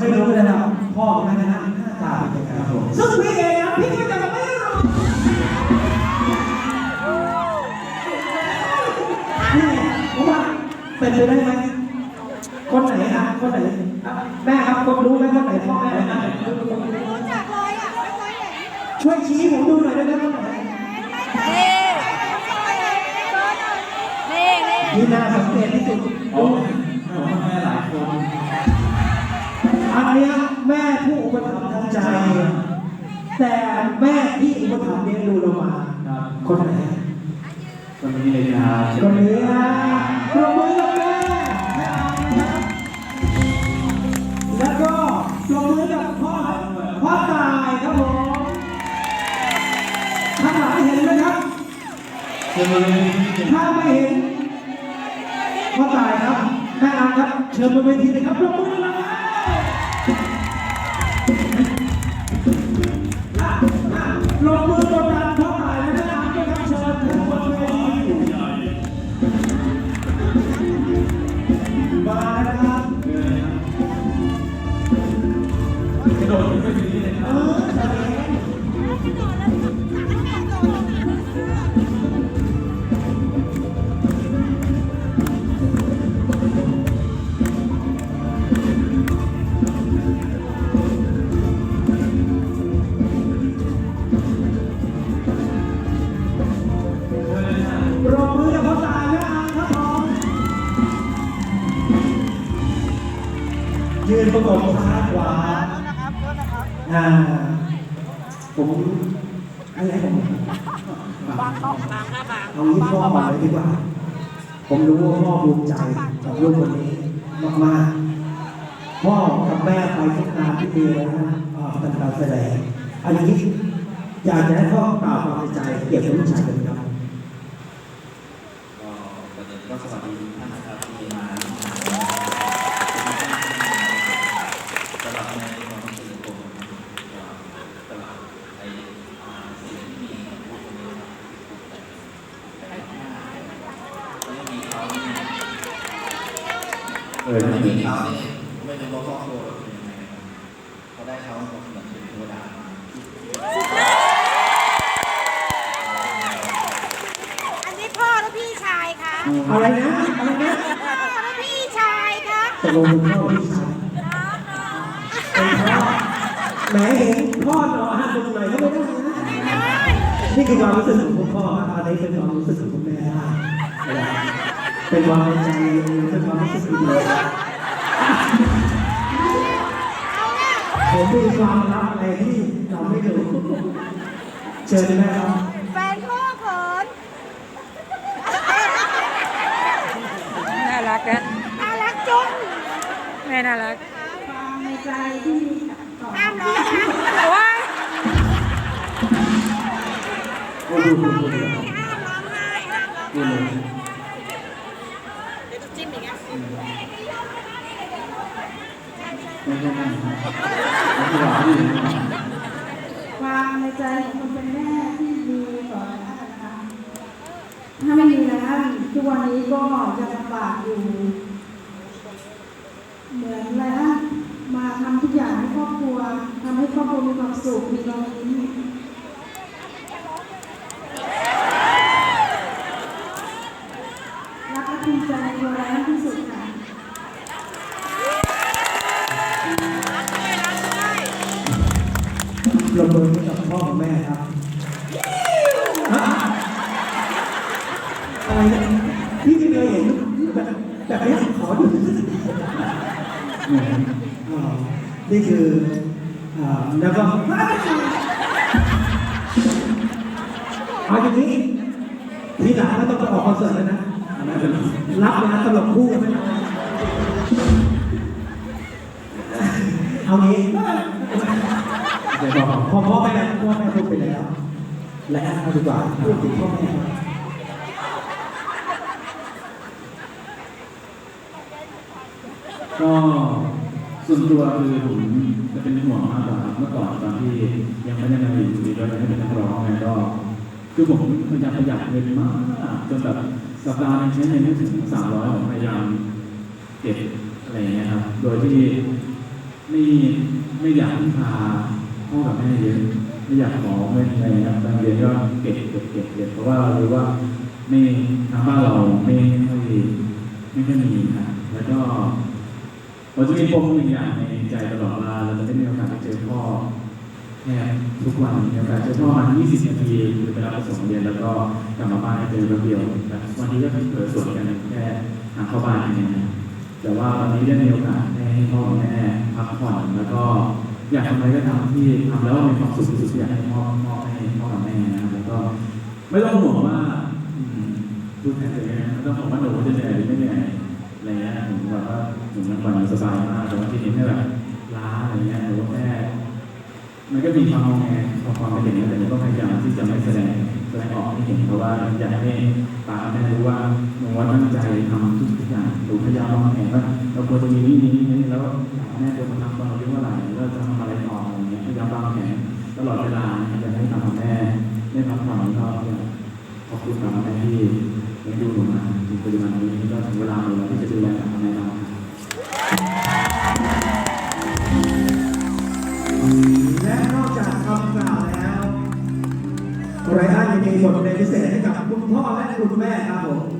ไม่รู้เลยนะพ่อกับแม่นะหน้าตาเป็นยังไงครับผมซึ่งพี่เองนะพี่ก็จะไม่รู้นี่ผมว่าเป็นไปได้ไหมคนไหนอะคนไหนอะแม่ครับคนรู้ไหมคนไหนพ่อแม่นะรู้จักเลยอะไม่เคยเห็นช่วยชี้ผมดูหน่อยได้ไหมคนไหนนี่นี่นี่ที่น่าสังเกตที่สุดโอ้ยแม่หลายคน อันเนี้ยแม่ผู้อุปถัมภ์ทางใจ แต่แม่ที่อุปถัมภ์เลี้ยงดูเรามา ครับคนไหนคนนี้เลยครับคนนี้นะปรบมือกับแม่แม่อาครับแล้วก็ปรบมือกับพ่อพ่อตายครับผมท่านหลายเห็นไหมครับ เชิญมาเลย ถ้าไม่เห็นพ่อตายครับแม่อาครับ เชิญบนเวทีเลยครับปรบมือเลยล โดดขึ้นไปถึงนี่เลยเอรับอจะเห็นปรบมือกับพ่อตาและอาครับผมยืนประกบซ้ายขวา อ่าผมอะไรผมบางต้องบางนะบางเอางี้พ่อมาเลยดีกว่า ผมรู้ว่าพ่อภูมิใจกับลูกคนนี้มากๆพ่อกับแม่ไปทุกงานที่มีแล้วนะอ่าเป็นการแสดงอันนี้อยากจะให้พ่อกล่าวความในใจเกี่ยวกับลูกชายคนนี้ครับก็ประเด็นก็สวัสดีท่านนะครับที่มาตลอดในความรู้สึกผมตลอดในสิ่งที่มีผู้คนนี้ไม่มีเขาเออไม่มีเขาเนี่ยไม่รู้ว่าครอบครัวเป็นยังไงเขาได้เขาเหมือนเป็นเทวดาอันนี้พ่อและพี่ชายคะอะไรนะอะไรนะพ่อและพี่ชายคะตกลงเป็นพ่อหรือพี่ชายเป็นพ่อแหมเห็นพ่อนอนหันตรงไหนก็ไม่ได้นะนี่คือความรู้สึกของคุณพ่อครับอันนี้เป็นความรู้สึกของคุณแม่ครับ เป็นความในใจเป็นความรู้สึกดีผมมีความลับอะไรที่เราไม่รู้เชิญแม่ครับแฟนพ่อเขินน่ารักนะน่ารักจุ๊งแม่น่ารักความในใจที่ห้ามร้องนะว้ายโอ้โหห้ามร้องไห้ห้ามร้องดูเลย เดี๋ยวจะจิ้ม อย่างเงี้ยความในใจของคนเป็นแม่ที่ดีต่อท่านนะคะถ้าไม่มีนะทุกวันนี้ก็จะลำบากอยู่ เหมือนอะไรนะมาทำทุกอย่างให้ครอบครัวทำให้ครอบครัวมีความสุขมีรอยยิ้ม ลงมือให้กับพ่อกับแม่ครับอะไรนะพี่ไม่เคยเห็นแบบแบบนี้ขอดูนี่คืออ่าแล้วก็เอาอย่างนี้ทีหลังไม่ต้องไปออกคอนเสิร์ตแล้วนะรับงานตลกคู่กันไหมเอางี้ เดี๋ยวบอกพ่อพ่อแม่พ่อแม่พูดไปแล้ว และเอาดีกว่าพูดถึงพ่อแม่ก็ส่วนตัวคือผมจะเป็นห่วงมากกว่าเมื่อก่อนตอนที่ยังไม่ได้มาอยู่ดีด้วยยังไม่เป็นนักร้องไงก็คือผมพยายามประหยัดเงินมากจนแบบสัปดาห์นึงใช้เงินไม่ถึงสามร้อยผมพยายามเก็บอะไรเงี้ยครับโดยที่ไม่ไม่อยากพึ่งพา พ่อกับแม่เยอะไม่อยากขอเงินอะไรนะบางเรียนก็เก็บเก็บเก็บเก็บเพราะว่าเรารู้ว่าไม่ทางบ้านเราไม่ค่อยไม่ค่อยมีครับแล้วก็เราจะมีปมหนึ่งอย่างในใจตลอดเวลาเราจะได้มีโอกาสไปเจอพ่อแค่ทุกวันมีโอกาสเจอพ่อมา20นาทีคือไปรับไปส่งเรียนแล้วก็กลับมาบ้านให้เจอแป๊บเดียวแต่วันนี้ก็เพิ่งเผลอสวนกันแค่ทางเข้าบ้านอย่างเงี้ยแต่ว่าวันนี้ได้มีโอกาสได้ให้พ่อแม่พักผ่อนแล้วก็ อยากทำอะไรก็ทำที่ทำแล้วมีความสุขที่สุดอยากให้พ่อพ่อให้พ่อกับแม่นะแล้วก็ไม่ต้องห่วงว่าพูดแทนตัวเองนะไม่ต้องห่วงว่าหนูจะเหนื่อยหรือไม่เหนื่อยอะไรเงี้ยผมแบบว่าหนูมันก่อนสบายมากแต่ว่าที่นี้แค่แบบล้าอะไรเงี้ยหรือว่าแค่มันก็มีความงอแงความความเป็นอย่างนี้แต่ก็พยายามที่ ห็นเพราะว่าอยากให้ป้าแม่รู้ว่าหนูว่าตั้งใจทำทุกอย่างหนูพยายามมองเห็นว่าเราควรจะมีนี่นี่นี่แล้วแม่ควรจะทำตอนเราอายุเท่าไหร่เราจะทำอะไรต่ออะไรเงี้ยพยายามวางแผนตลอดเวลาอยากให้ทำกับแม่ได้พักผ่อนแล้ก็ขอบคุณป้าแม่ที่เลี้ยงดูหนูมาถึงปัจจุบันนี้ก็ถึงเวลาของเราที่จะดูแลป้าแม่เรา รอันมีบทเพลงพิเศษให้กับคุณพ่อและคุณแม่ครับผม